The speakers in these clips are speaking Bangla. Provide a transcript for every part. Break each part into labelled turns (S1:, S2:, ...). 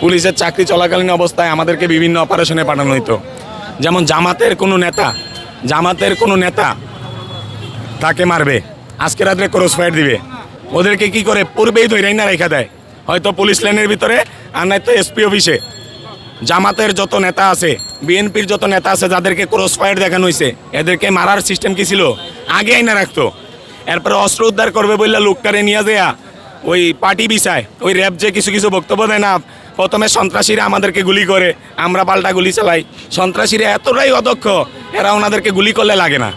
S1: পুলিশের চাকরি চলাকালীন অবস্থায় আমাদেরকে বিভিন্ন অপারেশনে পাঠানো হতো যেমন জামাতের কোনো নেতা, জামাতের কোনো নেতা তাকে মারবে, আজকে রাত্রে ক্রস ফায়ার দিবে। ওদেরকে কি করে পূর্বেই ধৈরাই না রেখা দেয়? হয়তো পুলিশ লাইনের ভিতরে, আর নয়তো এসপি অফিসে। জামাতের যত নেতা আছে, বিএনপির যত নেতা আছে, যাদেরকে ক্রস ফায়ার দেখানো হয়েছে এদেরকে মারার সিস্টেম কি ছিল? আগে আইনা রাখতো। এরপরে অস্ত্র উদ্ধার করবে বললে লোকটারে নিয়ে দেয়া ওই পার্টি বিষয়, ওই র্যাব যে কিছু কিছু বক্তব্য দেয় না, প্রথমে সন্ত্রাসীরা আমাদেরকে গুলি করে, আমরা পাল্টা গুলি চালাই। সন্ত্রাসীরা এতটাই অদক্ষ, এরা ওনাদেরকে গুলি করলে লাগে না।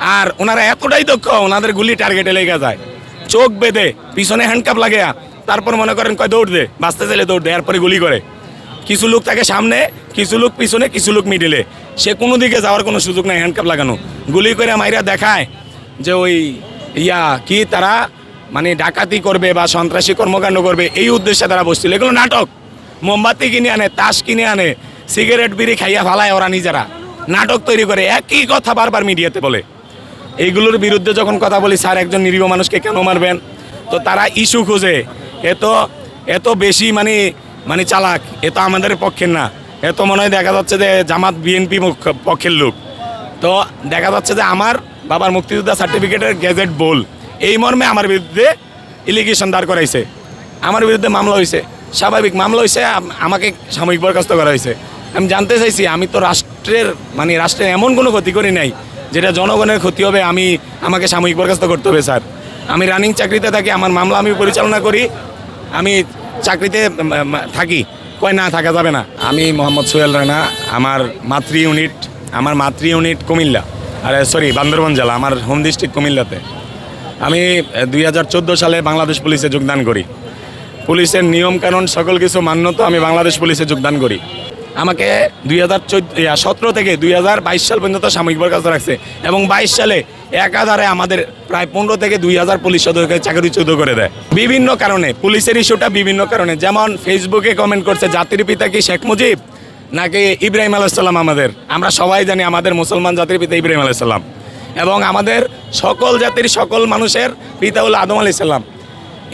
S1: আর ওনারা এতটাই দক্ষ, ওনাদের গুলি টার্গেটে লেগে যায়। চোখ বেঁধে, পিছনে হ্যান্ডকাপ লাগে, তারপর মনে করেন কয় দৌড় দে, বাঁচতে চাইলে দৌড় দে, এরপরে গুলি করে। কিছু লোক থাকে সামনে, কিছু লোক পিছনে, কিছু লোক মিডিলে সে কোনো দিকে যাওয়ার কোনো সুযোগ নাই হ্যান্ডকাপ লাগানো। গুলি করে মাইরা দেখায় যে ওই ইয়া কি তারা মানে ডাকাতি করবে বা সন্ত্রাসী কর্মকাণ্ড করবে, এই উদ্দেশ্যে তারা বসছিল। এগুলো নাটক। মোমবাতি কিনে আনে, তাস কিনে আনে, সিগারেট, বিড়ি খাইয়া ফালায় ওরা নিজেরা। নাটক তৈরি করে, একই কথা বারবার মিডিয়াতে বলে। এইগুলোর বিরুদ্ধে যখন কথা বলি, স্যার একজন নিরীহ মানুষকে কেন মারবেন? তো তারা ইস্যু খুঁজে। এত এত বেশি মানে মানে চালাক, এ তো আমাদের পক্ষের না। এত মনে হয় দেখা যাচ্ছে যে জামাত, বিএনপি পক্ষের লোক। তো দেখা যাচ্ছে যে আমার বাবার মুক্তিযোদ্ধা সার্টিফিকেটের গেজেট বল এই মর্মে আমার বিরুদ্ধে ইলিগেশন দাঁড় করাইছে। আমার বিরুদ্ধে মামলা হয়েছে স্বাভাবিক মামলা হয়েছে আমাকে সাময়িক বরখাস্ত করা হয়েছে আমি জানতে চাইছি, আমি তো রাষ্ট্রের মানে রাষ্ট্রের এমন কোনো ক্ষতি করি নাই, যেটা জনগণের ক্ষতি হবে, আমি আমাকে সাময়িক বরখাস্ত করতে হবে, স্যার। আমি রানিং চাকরিতে থাকি, আমার মামলা আমি পরিচালনা করি, আমি চাকরিতে থাকি। কয় না, থাকা যাবে না। আমি মোহাম্মদ সোহেল রানা, আমার মাতৃ ইউনিট, আমার মাতৃ ইউনিট কুমিল্লা, আরে সরি বান্দরবান জেলা, আমার হোম ডিস্ট্রিক্ট কুমিল্লাতে। আমি দুই হাজার চোদ্দ সালে বাংলাদেশ পুলিশে যোগদান করি। পুলিশের নিয়ম কানুন সকল কিছু মান্য তো আমি বাংলাদেশ পুলিশে যোগদান করি। আমাকে দুই হাজার সতেরো থেকে দুই হাজার বাইশ সাল পর্যন্ত সাময়িক বরখাস্ত রাখছে এবং বাইশ সালে একাধারে আমাদের প্রায় পনেরো থেকে দুই হাজার পুলিশ সদস্যকে চাকরিচ্যুত করে দেয়। বিভিন্ন কারণে পুলিশের ইস্যুটা বিভিন্ন কারণে, যেমন ফেসবুকে কমেন্ট করছে, জাতির পিতা কি শেখ মুজিব? নাকি ইব্রাহিম আলাইসাল্লাম আমাদের? আমরা সবাই জানি আমাদের মুসলমান জাতির পিতা ইব্রাহিম আলাইসাল্লাম এবং আমাদের সকল জাতির সকল মানুষের পিতা হল আদম আলাইসাল্লাম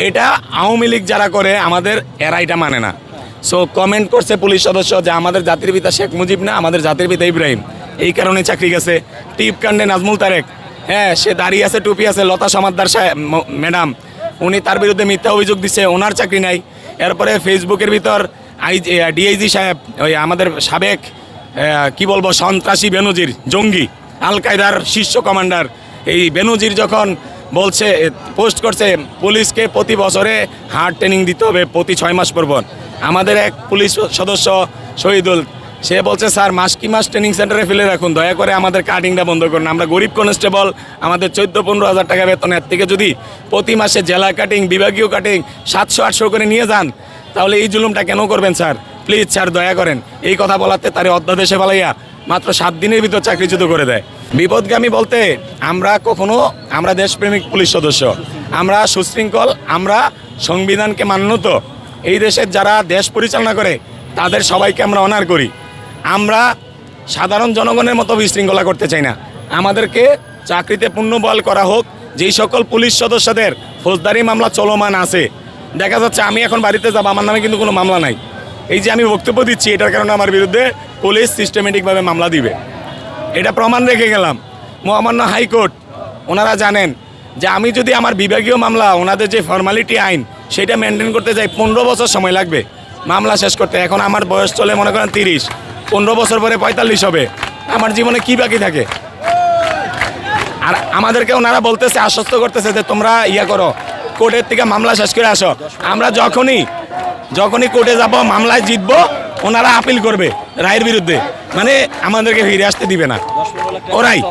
S1: এটা আওয়ামী লীগ যারা করে, আমাদের এরা এটা মানে না। সো কমেন্ট করছে পুলিশ সদস্য যে আমাদের জাতির পিতা শেখ মুজিব না, আমাদের জাতির পিতা ইব্রাহিম। এই কারণে চাকরি গেছে। টিপ কাণ্ডে নাজমুল তারেক। হ্যাঁ সে দাঁড়িয়ে আছে, টুপি আছে, লতা সমাদ্দার সাহেব ম্যাডাম। উনি তার বিরুদ্ধে মিথ্যা অভিযোগ দিচ্ছে ওনার চাকরি নাই। এরপরে ফেসবুকের ভিতর আই ডিআইজি সাহেব, ওই আমাদের সাবেক কি বলব, সন্ত্রাসী বেনজির, জঙ্গি। আল কায়দার শীর্ষ কমান্ডার। এই বেনজির যখন বলছে, পোস্ট করছে, পুলিশকে প্রতি বছরে হার্ড ট্রেনিং দিতে হবে প্রতি ছয় মাস পর আমাদের এক পুলিশ সদস্য শহীদুল, সে বলছে, স্যার, মাস কি মাস ট্রেনিং সেন্টারে ফেলে রাখুন? দয়া করে আমাদের কাটিংটা বন্ধ করুন। আমরা গরিব কনস্টেবল, আমাদের চোদ্দ পনেরো হাজার টাকা বেতন। এর থেকে যদি প্রতি মাসে জেলা কাটিং, বিভাগীয় কাটিং সাতশো আটশো করে নিয়ে যান, তাহলে এই জুলুমটা কেন করবেন, স্যার? প্লিজ, স্যার, দয়া করেন। এই কথা বলাতে তারে অধ্যাদেশে বলাইয়া মাত্র সাত দিনের ভিতর চাকরিচ্যুত করে দেয়। বিপদগামী বলতে আমরা কখনো আমরা দেশপ্রেমিক পুলিশ সদস্য। আমরা সুশৃঙ্খল, আমরা সংবিধানকে মান্যত। এই দেশের যারা দেশ পরিচালনা করে, তাদের সবাইকে আমরা অনার করি। আমরা সাধারণ জনগণের মতো বিশৃঙ্খলা করতে চাই না। আমাদেরকে চাকরিতে পূর্ণবল করা হোক, যেই সকল পুলিশ সদস্যদের ফৌজদারি মামলা চলমান আছে। দেখা যাচ্ছে আমি এখন বাড়িতে যাব, আমার নামে কিন্তু কোনো মামলা নাই। এই যে আমি বক্তব্য দিচ্ছি, এটার কারণে আমার বিরুদ্ধে পুলিশ সিস্টেমেটিকভাবে মামলা দিবে। এটা প্রমাণ রেখে গেলাম। মহামান্য হাইকোর্ট, ওনারা জানেন যে আমি যদি আমার বিভাগীয় মামলা, ওনাদের যে ফর্মালিটি আইন, সেটা মেনটেন করতে যাই, পনেরো বছর সময় লাগবে মামলা শেষ করতে। এখন আমার বয়স চলে মনে করেন তিরিশ। পনেরো বছর পরে পঁয়তাল্লিশ হবে। আমার জীবনে কি বাকি থাকে? আর আমাদেরকে ওনারা বলতেছে, আশ্বস্ত করতেছে যে তোমরা ইয়া করো, কোর্টের থেকে মামলা শেষ করে আসো। আমরা যখনই যখনই কোর্টে যাব, মামলায় জিতবো ওনারা আপিল করবে রায়ের বিরুদ্ধে। মানে আমাদেরকে ফিরে আসতে দিবে না। ওরাই।